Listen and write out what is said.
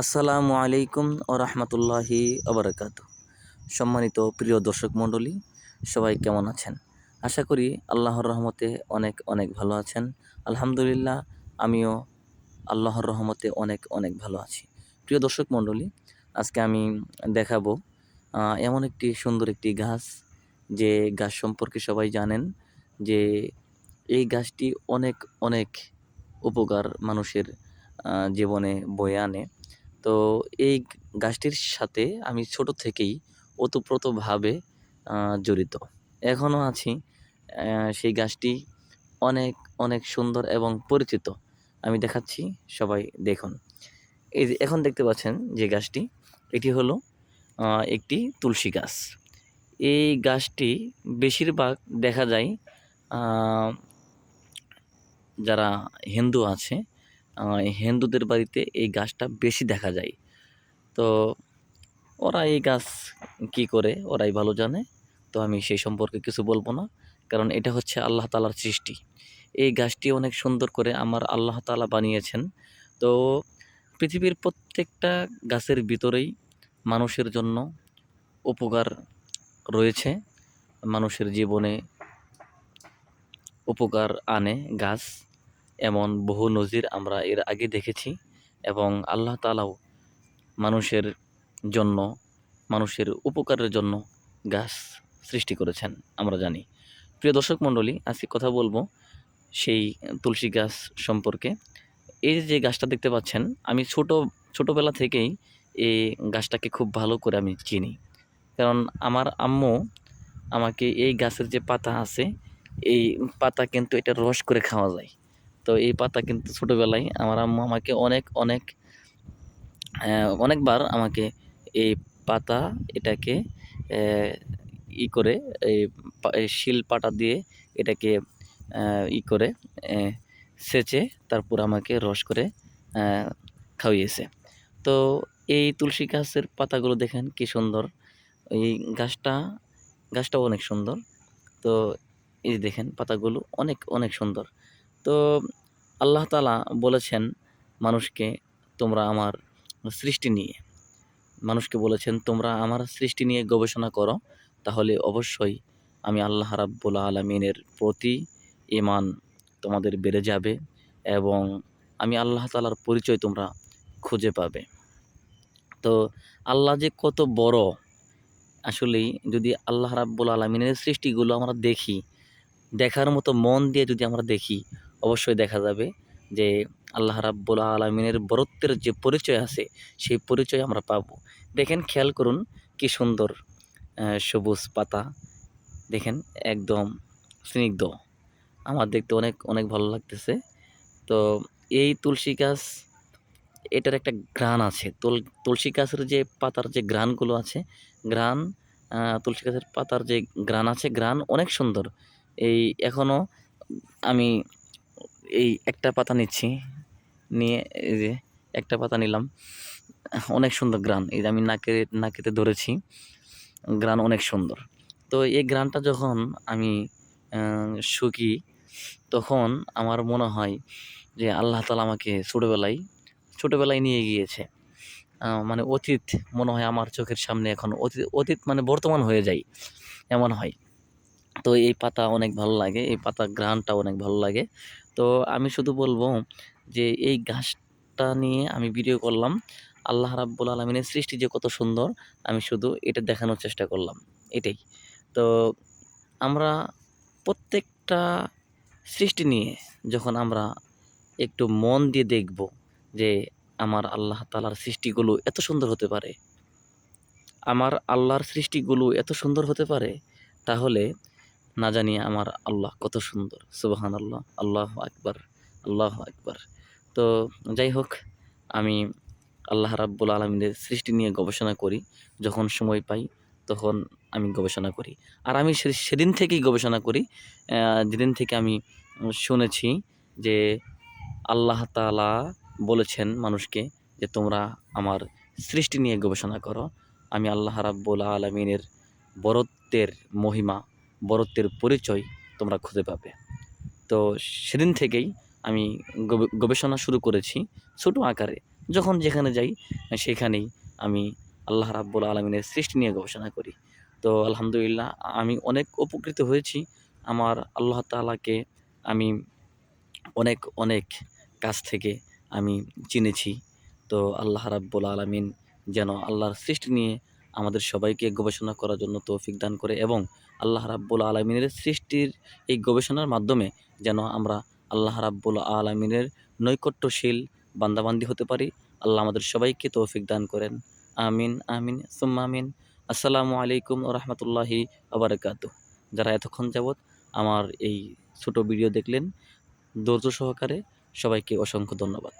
আসসালামু আলাইকুম ও রহমতুল্লাহি আবরকাত সম্মানিত প্রিয় দর্শক মণ্ডলী, সবাই কেমন আছেন? আশা করি আল্লাহর রহমতে অনেক অনেক ভালো আছেন। আলহামদুলিল্লাহ, আমিও আল্লাহর রহমতে অনেক অনেক ভালো আছি। প্রিয় দর্শক মণ্ডলী, আজকে আমি দেখাবো এমন একটি সুন্দর একটি গাছ, যে গাছ সম্পর্কে সবাই জানেন, যে এই গাছটি অনেক অনেক উপকার মানুষের জীবনে বয়ে আনে। তো এই গাছটির সাথে আমি ছোট থেকেই ওতপ্রোতভাবে জড়িত। এখনও আছি সেই গাছটি অনেক অনেক সুন্দর এবং পরিচিত। আমি দেখাচ্ছি, সবাই দেখুন। এই এখন দেখতে পাচ্ছেন যে গাছটি, এটি হলো একটি তুলসী গাছ। এই গাছটি বেশিরভাগ দেখা যায় যারা হিন্দু আছে হিন্দুদের বাড়িতে এই গাছটা বেশি দেখা যায়। তো ওরা এই গাছ কি করে? ওরাই ভালো জানে। তো আমি সেই সম্পর্কে কিছু বলব না, কারণ এটা হচ্ছে আল্লাহ তালার সৃষ্টি। এই গাছটি অনেক সুন্দর করে আমার আল্লাহ তালা বানিয়েছেন। তো পৃথিবীর প্রত্যেকটা গাছের ভিতরেই মানুষের জন্য উপকার রয়েছে। মানুষের জীবনে উপকার আনে গাছ। এমন বহু নজির আমরা এর আগে দেখেছি এবং আল্লাহ তালাও মানুষের জন্য, মানুষের উপকারের জন্য গাছ সৃষ্টি করেছেন, আমরা জানি। প্রিয় দর্শক মণ্ডলী, আজকে কথা বলব সেই তুলসী গাছ সম্পর্কে। এই যে গাছটা দেখতে পাচ্ছেন, আমি ছোট, ছোটোবেলা থেকেই এই গাছটাকে খুব ভালো করে আমি চিনি। কারণ আমার আম্মু আমাকে এই গাছের যে পাতা আছে, এই পাতা কিন্তু এটা রস করে খাওয়া যায়। তো এই পাতা কিন্তু ছোটোবেলায় আমার আম্মু আমাকে অনেক অনেক অনেকবার আমাকে এই পাতা এটাকে ই করে, এই শিল পাটা দিয়ে এটাকে ই করে সেচে তারপর আমাকে রস করে খাওয়িয়েছে। তো এই তুলসী গাছের পাতাগুলো দেখেন কি সুন্দর। এই গাছটা, গাছটাও অনেক সুন্দর। তো এই দেখেন পাতাগুলো অনেক অনেক সুন্দর। তো আল্লাহ তালা বলেছেন মানুষকে, তোমরা আমার সৃষ্টি নিয়ে। মানুষকে বলেছেন, তোমরা আমার সৃষ্টি নিয়ে গবেষণা করো, তাহলে অবশ্যই আমি আল্লাহ রাব্বুল আলমিনের প্রতি ইমান তোমাদের বেড়ে যাবে এবং আমি আল্লাহ তালার পরিচয় তোমরা খুঁজে পাবে। তো আল্লাহ যে কত বড়, আসলেই যদি আল্লাহ রাব্বুল আলমিনের সৃষ্টিগুলো আমরা দেখি, দেখার মতো মন দিয়ে যদি আমরা দেখি অবশ্যই দেখা যাবে যে আল্লাহ রাব্বুল আলমিনের বরত্বের যে পরিচয় আছে, সেই পরিচয় আমরা পাব। দেখেন, খেয়াল করুন কি সুন্দর সবুজ পাতা। দেখেন, একদম স্নিগ্ধ। আমার দেখতে অনেক অনেক ভালো লাগতেছে। তো এই তুলসী গাছ, এটার একটা গ্রান আছে। তুল, তুলসী গাছের যে পাতার যে গ্রানগুলো আছে গ্রান তুলসী গাছের পাতার যে গ্রান আছে গ্রান অনেক সুন্দর। এই এখনও আমি এই একটা পাতা নিচ্ছি। নিয়ে এই যে একটা পাতা নিলাম। অনেক সুন্দর গ্রান। এই যে আমি নাকে, নাকেতে ধরেছি। গ্রান অনেক সুন্দর। তো এই গ্রানটা যখন আমি শুকি, তখন আমার মনে হয় যে আল্লাহ তালা আমাকে ছোটোবেলায় ছোটোবেলায় নিয়ে গিয়েছে। মানে অতীত মনে হয় আমার চোখের সামনে এখন অতীত অতীত মানে বর্তমান হয়ে যায়, এমন হয়। তো এই পাতা অনেক ভালো লাগে, এই পাতা গ্রানটা অনেক ভালো লাগে। তো আমি শুধু বলব যে এই গাছটা নিয়ে আমি ভিডিও করলাম। আল্লাহ রাব্বুল আলমিনের সৃষ্টি যে কত সুন্দর, আমি শুধু এটা দেখানোর চেষ্টা করলাম। এটাই। তো আমরা প্রত্যেকটা সৃষ্টি নিয়ে যখন আমরা একটু মন দিয়ে দেখব যে আমার আল্লাহ তালার সৃষ্টিগুলো এত সুন্দর হতে পারে, আমার আল্লাহর সৃষ্টিগুলো এত সুন্দর হতে পারে, তাহলে না জানি আমার আল্লাহ কত সুন্দর সুবাহান আল্লাহ আল্লাহ আকবার আল্লাহ আকবার। তো যাই হোক, আমি আল্লাহ রাব্বুল আলমিনের সৃষ্টি নিয়ে গবেষণা করি, যখন সময় পাই তখন আমি গবেষণা করি। আর আমি সেদিন থেকেই গবেষণা করি যেদিন থেকে আমি শুনেছি যে আল্লাহ তাআলা বলেছেন মানুষকে যে তোমরা আমার সৃষ্টি নিয়ে গবেষণা করো। আমি আল্লাহ রাব্বুল আলমিনের বরত্বের মহিমা বরত্বের পরিচয় তোমরা খুঁজে পাবে। তো সেদিন থেকেই আমি গবেষণা শুরু করেছি ছোটো আকারে। যখন যেখানে যাই, সেখানেই আমি আল্লাহ রাব্বুল আলমিনের সৃষ্টি নিয়ে গবেষণা করি। তো আলহামদুলিল্লাহ, আমি অনেক উপকৃত হয়েছি। আমার আল্লাহ তাআলাকে আমি অনেক অনেক কাছ থেকে আমি চিনেছি। তো আল্লাহ রাব্বুল আলামিন যেন আল্লাহর সৃষ্টি নিয়ে আমাদের সবাইকে গবেষণা করার জন্য তৌফিক দান করে এবং আল্লাহ রাব্বুল আলমিনের সৃষ্টির এই গবেষণার মাধ্যমে যেন আমরা আল্লাহ রাব্বুল আলমিনের নৈকট্যশীল বান্দাবান্দি হতে পারি। আল্লাহ আমাদের সবাইকে তৌফিক দান করেন। আমিন আমিন, সুম্মা আমিন। আসসালামু আলাইকুম রহমতুল্লাহি আবরকাত যারা এতক্ষণ যাবৎ আমার এই ছোট ভিডিও দেখলেন, ধৈর্য সহকারে সবাইকে অসংখ্য ধন্যবাদ।